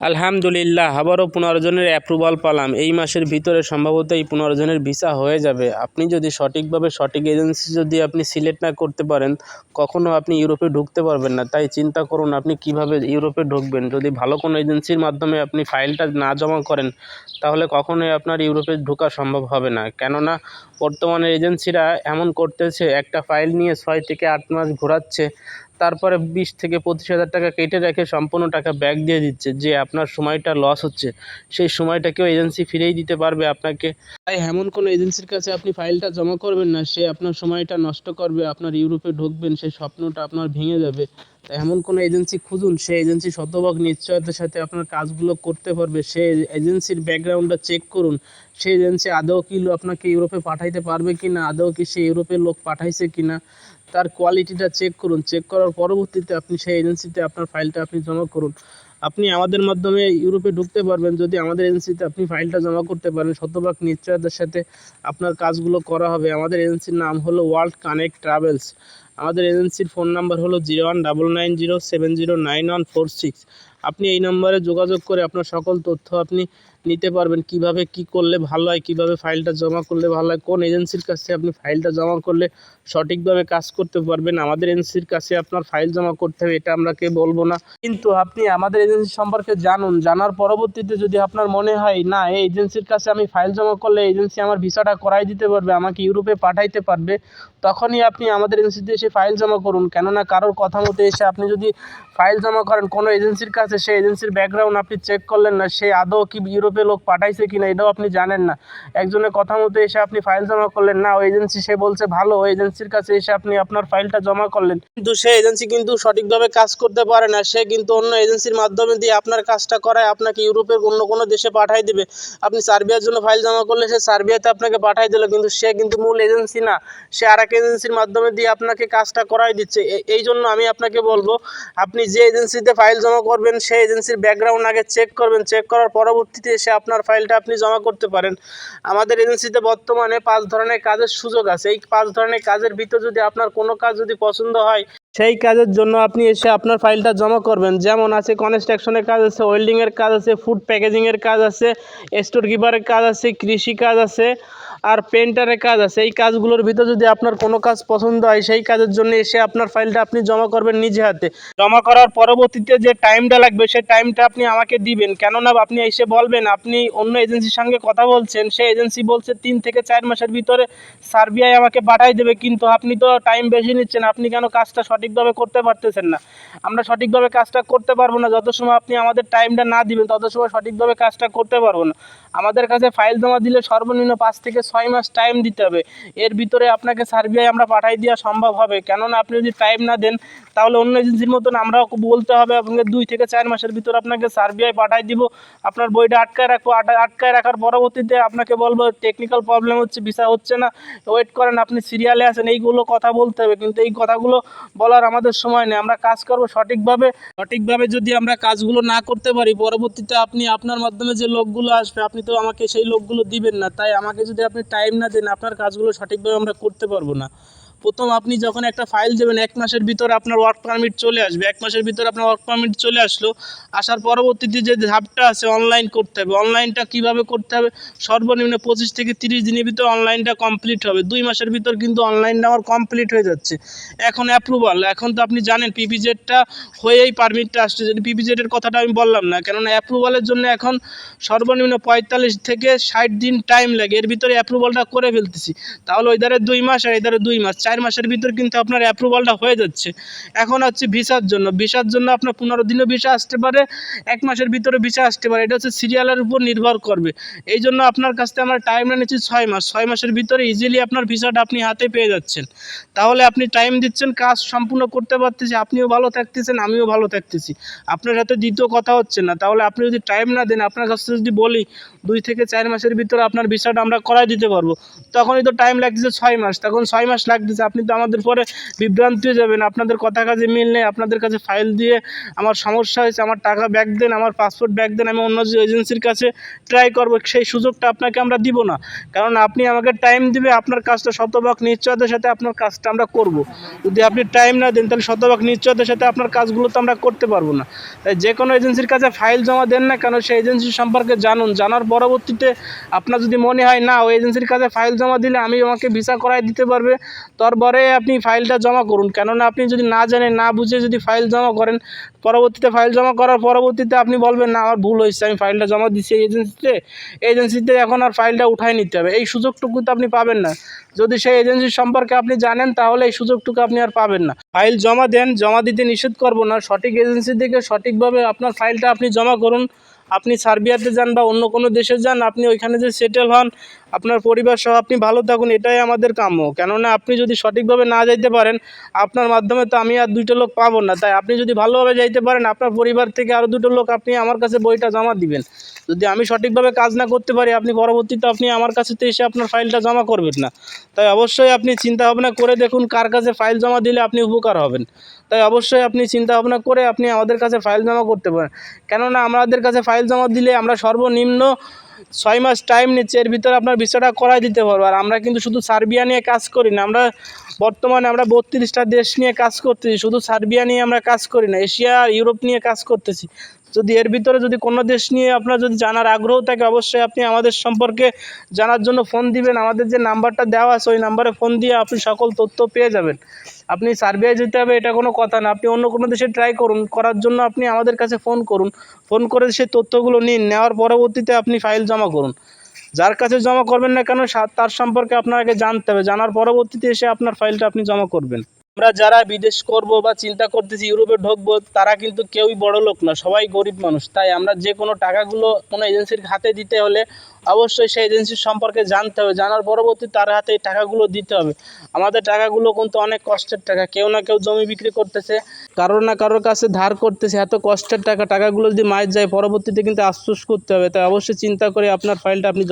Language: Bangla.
আলহামদুলিল্লাহ, আবারও পুনর্জনের অ্যাপ্রুভাল পেলাম। এই মাসের ভিতরে সম্ভবত এই পনেরো জনের ভিসা হয়ে যাবে। আপনি যদি সঠিকভাবে সঠিক এজেন্সি যদি আপনি সিলেক্ট না করতে পারেন কখনও আপনি ইউরোপে ঢুকতে পারবেন না। তাই চিন্তা করুন আপনি কীভাবে ইউরোপে ঢুকবেন। যদি ভালো কোনো এজেন্সির মাধ্যমে আপনি ফাইলটা না জমা করেন, তাহলে কখনোই আপনার ইউরোপে ঢোকা সম্ভব হবে না। কেননা, বর্তমানে এজেন্সিরা এমন করতেছে, একটা ফাইল নিয়ে ছয় থেকে আট মাস ঘোরাচ্ছে। তারপরে বিশ থেকে পঁচিশ হাজার টাকা কেটে রেখে সম্পূর্ণ টাকা ব্যাক দিয়ে দিচ্ছে, যে আপনার সময়টা লস হচ্ছে, সেই সময়টাকেও এজেন্সি ফিরেই দিতে পারবে আপনাকে। তাই এমন কোনো এজেন্সির কাছে আপনি ফাইলটা জমা করবেন না, সে আপনার সময়টা নষ্ট করবে, আপনার ইউরোপে ঢুকবেন, সেই স্বপ্নটা আপনার ভেঙে যাবে। তাই এমন কোনো এজেন্সি খুঁজুন সেই এজেন্সি শতভাগ নিশ্চয়তার সাথে আপনার কাজগুলো করতে পারবে। সেই এজেন্সির ব্যাকগ্রাউন্ডটা চেক করুন সেই এজেন্সি আদৌ কি আপনাকে ইউরোপে পাঠাইতে পারবে কি না আদৌ কি সে ইউরোপের লোক পাঠাইছে কি না তার কোয়ালিটিটা চেক করুন। চেক করার পরবর্তীতে আপনি সেই এজেন্সিতে আপনার ফাইলটা আপনি জমা করুন। আপনি আমাদের মাধ্যমে ইউরোপে ঢুকতে পারবেন। যদি আমাদের এজেন্সিতে আপনি ফাইলটা জমা করতে পারেন, শতভাগ নিশ্চয়তার সাথে আপনার কাজগুলো করা হবে। আমাদের এজেন্সির নাম হলো ওয়ার্ল্ড কানেক্ট ট্রাভেলস। আমাদের এজেন্সির ফোন নাম্বার হলো zero one double nine zero seven zero nine one four six আপনি এই নম্বরে যোগাযোগ করে আপনার সকল তথ্য আপনি নিতে পারবেন, কীভাবে কি করলে ভালো হয়, কীভাবে ফাইলটা জমা করলে ভালো হয়, কোন এজেন্সির কাছে আপনি ফাইলটা জমা করলে সঠিকভাবে কাজ করতে পারবেন, আমাদের এজেন্সির কাছে আপনার ফাইল জমা করতে হবে, এটা আমরা কে বলব না। কিন্তু আপনি আমাদের এজেন্সি সম্পর্কে জানুন, জানার পরবর্তীতে যদি আপনার মনে হয়, না, এই এজেন্সির কাছে আমি ফাইল জমা করলে এজেন্সি আমার ভিসাটা করাই দিতে পারবে, আমাকে ইউরোপে পাঠাইতে পারবে, তখনই আপনি আমাদের এজেন্সিতে এসে ফাইল জমা করুন। কেননা কারোর কথা মতো এসে আপনি যদি ফাইল জমা করেন, কোনো এজেন্সির কাছে, সেই এজেন্সির ব্যাকগ্রাউন্ড আপনি চেক করলেন না, সে আদৌ কি ইউরোপে লোক পাঠাইছে কি না এটাও আপনি জানেন না। একজনের কথা মতো এসে আপনি ফাইল জমা করলেন, না, ওই এজেন্সি সে বলছে ভালো, ওই এজেন্সির কাছে এসে আপনি আপনার ফাইলটা জমা করলেন। কিন্তু সেই এজেন্সি কিন্তু সঠিকভাবে কাজ করতে পারে না, সে কিন্তু অন্য এজেন্সির মাধ্যমে দিয়ে আপনার কাজটা করায়, আপনাকে ইউরোপের অন্য কোনো দেশে পাঠাই দেবে। আপনি সার্বিয়ার জন্য ফাইল জমা করলে সে সার্বিয়াতে আপনাকে পাঠাই দিল, কিন্তু সে কিন্তু মূল এজেন্সি না। সে আর এক এজেন্সির মাধ্যমে দিয়ে আপনাকে কাজটা করাই দিচ্ছে। এই জন্য আমি আপনাকে বলব, আপনি যে এজেন্সিতে ফাইল জমা করবেন, সেই এজেন্সির ব্যাকগ্রাউন্ড আগে চেক করবেন। চেক করার পরবর্তীতে এসে আপনার ফাইলটা আপনি জমা করতে পারেন। আমাদের এজেন্সিতে বর্তমানে পাঁচ ধরনের কাজের সুযোগ আছে। এই পাঁচ ধরনের কাজের ভিতর যদি আপনার কোনো কাজ যদি পছন্দ হয়, সেই কাজের জন্য আপনি এসে আপনার ফাইলটা জমা করবেন। যেমন আছে কনস্ট্রাকশনের কাজ আছে ওয়েল্ডিংয়ের কাজ আছে ফুড প্যাকেজিংয়ের কাজ আছে স্টোর কিপারের কাজ আছে, কৃষি কাজ আছে। আর পেন্টারের কাজ আছে। এই কাজগুলোর ভিতর যদি আপনার কোনো কাজ পছন্দ হয়, সেই কাজের জন্য এসে আপনার ফাইলটা আপনি জমা করবেন নিজে হাতে। জমা করার পরবর্তীতে যে টাইমটা লাগবে, সেই টাইমটা আপনি আমাকে দিবেন। কেননা আপনি এসে বলবেন, আপনি অন্য এজেন্সির সঙ্গে কথা বলছেন, সেই এজেন্সি বলছে তিন থেকে চার মাসের ভিতরে সার্বিয়ায় আমাকে পাঠাই দেবে, কিন্তু আপনি তো টাইম বেশি নিচ্ছেন, আপনি কেন কাজটা সঠিকভাবে করতে পারতেছেন না? আমরা সঠিকভাবে কাজটা করতে পারব না, যত সময় আপনি আমাদের টাইমটা না দিবেন, তত সময় সঠিকভাবে কাজটা করতে পারব না। আমাদের কাছে ফাইল জমা দিলে সর্বনিম্ন পাঁচ থেকে ছয় মাস টাইম দিতে হবে। এর ভিতরে আপনাকে সার্বিয়ায় আমরা পাঠাই দেওয়া সম্ভব হবে। কেননা আপনি যদি টাইম না দেন, তাহলে অন্য এজেন্সির মতন আমরাও বলতে হবে আপনাকে দুই থেকে চার মাসের ভিতরে আপনাকে সার্বিয়ায় পাঠাই দিব। আপনার বইটা আটকায় রাখব আটা- আটকায় রাখার পরবর্তীতে আপনাকে বলব টেকনিক্যাল প্রবলেম হচ্ছে ভিসা হচ্ছে না। ওয়েট করেন, আপনি সিরিয়ালে আছেন, এইগুলো কথা বলতে হবে। কিন্তু এই কথাগুলো বলার আমাদের সময় নেই। আমরা কাজ করব সঠিকভাবে। সঠিকভাবে যদি আমরা কাজগুলো না করতে পারি, পরবর্তীতে আপনি আপনার মাধ্যমে যে লোকগুলো আসবে, আপনি তো আমাকে সেই লোকগুলো দিবেন না। তাই আমাকে যদি আপনি টাইম না দেন আপনার কাজগুলো সঠিকভাবে আমরা করতে পারব না। প্রথম আপনি যখন একটা ফাইল দেবেন, এক মাসের ভিতরে আপনার ওয়ার্ক পারমিট চলে আসবে। এক মাসের ভিতরে আপনার ওয়ার্ক পারমিট চলে আসলো। আসার পরবর্তীতে যে ধাপটা আছে অনলাইন করতে হবে। অনলাইনটা কীভাবে করতে হবে? সর্বনিম্ন পঁচিশ থেকে তিরিশ দিনের ভিতরে অনলাইনটা কমপ্লিট হবে। দুই মাসের ভিতর কিন্তু অনলাইনটা আমার কমপ্লিট হয়ে যাচ্ছে। এখন অ্যাপ্রুভাল এখন তো আপনি জানেন পিপিজেডটা হয়েই পারমিটটা আসছে। যদি পিপিজেডের কথাটা আমি বললাম না, কেননা অ্যাপ্রুভালের জন্য এখন সর্বনিম্ন পঁয়তাল্লিশ থেকে ষাট দিন টাইম লাগে। এর ভিতরে অ্যাপ্রুভালটা করে ফেলতেছি। তাহলে ওই ধারে দুই মাস আর এই ধারে দুই মাস। চার মাসের ভিতর কিন্তু আপনার অ্যাপ্রুভালটা হয়ে যাচ্ছে। এখন হচ্ছে ভিসার জন্য। ভিসার জন্য আপনার পনেরো দিনও ভিসা আসতে পারে, এক মাসের ভিতরে ভিসা আসতে পারে। এটা হচ্ছে সিরিয়ালের উপর নির্ভর করবে। এই জন্য আপনার কাছ থেকে আমরা টাইম নিচ্ছি ছয় মাস। ছয় মাসের ভিতরে ইজিলি আপনার ভিসাটা আপনি হাতে পেয়ে যাচ্ছেন। তাহলে আপনি টাইম দিচ্ছেন, কাজ সম্পূর্ণ করতে পারতেছি। আপনিও ভালো থাকতেছেন, আমিও ভালো থাকতেছি। আপনার সাথে দ্বিতীয় কথা হচ্ছে না। তাহলে আপনি যদি টাইম না দেন, আপনার কাছ যদি বলি, দুই থেকে চার মাসের ভিতরে আপনার ভিসাটা আমরা করাই দিতে পারব। তখনই তো টাইম লাগতেছে ছয় মাস। তখন ছয় মাস লাগতেছে। আছে আপনি তো আমাদের পরে বিভ্রান্তি হয়ে যাবেন, আপনাদের কথা কাজে মিল নেই, আপনাদের কাছে ফাইল দিয়ে আমার সমস্যা হয়েছে, আমার টাকা ব্যাক দেন, আমার পাসপোর্ট ব্যাক দেন, আমি অন্য যে এজেন্সির কাছে ট্রাই করব, সেই সুযোগটা আপনাকে আমরা দিব না। কারণ আপনি আমাকে টাইম দিবে, আপনার কাজটা শতভাগ নিশ্চয়তার সাথে আপনার কাজটা আমরা করব। যদি আপনি টাইম না দেন, তাহলে শতভাগ নিশ্চয়তার সাথে আপনার কাজগুলো তো আমরা করতে পারব না। তাই যে কোনো এজেন্সির কাছে ফাইল জমা দেন না কেন, সেই এজেন্সি সম্পর্কে জানুন। জানার পরবর্তীতে আপনার যদি মনে হয়, না, ওই এজেন্সির কাছে ফাইল জমা দিলে আমি আমাকে ভিসা করাই দিতে পারবে। তারপরে আপনি ফাইলটা জমা করুন। কেননা আপনি যদি না জানেন, না বুঝে যদি ফাইল জমা করেন, পরবর্তীতে ফাইল জমা করার পরবর্তীতে আপনি বলবেন, না, আমার ভুল হয়েছে, আমি ফাইলটা জমা দিচ্ছি এজেন্সিতে। এজেন্সিতে এখন আর ফাইলটা উঠাই নিতে হবে। এই সুযোগটুকু তো আপনি পাবেন না। যদি সেই এজেন্সি সম্পর্কে আপনি জানেন, তাহলে এই সুযোগটুকু আপনি আর পাবেন না। ফাইল জমা দেন, জমা দিতে নিষেধ করব না। সঠিক এজেন্সি থেকে সঠিকভাবে আপনার ফাইলটা আপনি জমা করুন। আপনি সার্বিয়াতে যান বা অন্য কোনো দেশে যান, আপনি ওইখানে যে সেটেল হন, আপনার পরিবার সহ আপনি ভালো থাকুন, এটাই আমাদের কাম্য। কেননা আপনি যদি সঠিকভাবে না যাইতে পারেন, আপনার মাধ্যমে তো আমি আর দুইটা লোক পাবো না। তাই আপনি যদি ভালোভাবে যাইতে পারেন, আপনার পরিবার থেকে আরও দুটো লোক আপনি আমার কাছে বইটা জমা দিবেন। যদি আমি সঠিকভাবে কাজ না করতে পারি, আপনি পরবর্তীতে আপনি আমার কাছে তো এসে আপনার ফাইলটা জমা করবেন না। তাই অবশ্যই আপনি চিন্তা ভাবনা করে দেখুন, কার কাছে ফাইল জমা দিলে আপনি উপকার হবেন। তাই অবশ্যই আপনি চিন্তা ভাবনা করে আপনি আমাদের কাছে ফাইল জমা করতে পারেন। কেননা আমাদের কাছে ফাইল জমা দিলে আমরা সর্বনিম্ন ছয় মাস টাইম নিচ্ছে, এর ভিতরে আপনার বিষয়টা করাই দিতে পারব। আর আমরা কিন্তু শুধু সার্বিয়া নিয়ে কাজ করি না, আমরা বর্তমানে আমরা বত্রিশটা দেশ নিয়ে কাজ করতেছি, শুধু সার্বিয়া নিয়ে আমরা কাজ করি না, এশিয়া আর ইউরোপ নিয়ে কাজ করতেছি। যদি এর ভিতরে যদি কোনো দেশ নিয়ে আপনার যদি জানার আগ্রহ থাকে, অবশ্যই আপনি আমাদের সম্পর্কে জানার জন্য ফোন দিবেন। আমাদের যে নাম্বারটা দেওয়া আছে, ওই নাম্বারে ফোন দিয়ে আপনি সকল তথ্য পেয়ে যাবেন। আপনি সার্বিয়ায় যেতে হবে, এটা কোনো কথা না। আপনি অন্য কোনো দেশে ট্রাই করুন, করার জন্য আপনি আমাদের কাছে ফোন করুন। ফোন করে সেই তথ্যগুলো নিন, নেওয়ার পরবর্তীতে আপনি ফাইল জমা করুন। যার কাছে জমা করবেন না কেন তার সম্পর্কে আপনাকে জানতে হবে। জানার পরবর্তীতে এসে আপনার ফাইলটা আপনি জমা করবেন। আমরা যারা বিদেশ করব বা চিন্তা করতেছি, ইউরোপে ঢুকবো, তারা কিন্তু কেউই বড় লোক না, সবাই গরিব মানুষ। তাই আমরা যে কোনো টাকাগুলো কোনো এজেন্সির হাতে দিতে হলে অবশ্যই সেই এজেন্সির সম্পর্কে জানতে হবে, জানার পরবর্তী তার হাতে টাকাগুলো দিতে হবে। আমাদের টাকাগুলো কিন্তু অনেক কষ্টের টাকা, কেউ না কেউ জমি বিক্রি করতেছে কারোর না কারোর কাছে ধার করতেছে, এত কষ্টের টাকা, টাকাগুলো যদি মায়ের যায়, পরবর্তীতে কিন্তু আফসোস করতে হবে। তাই অবশ্যই চিন্তা করে আপনার ফাইলটা আপনি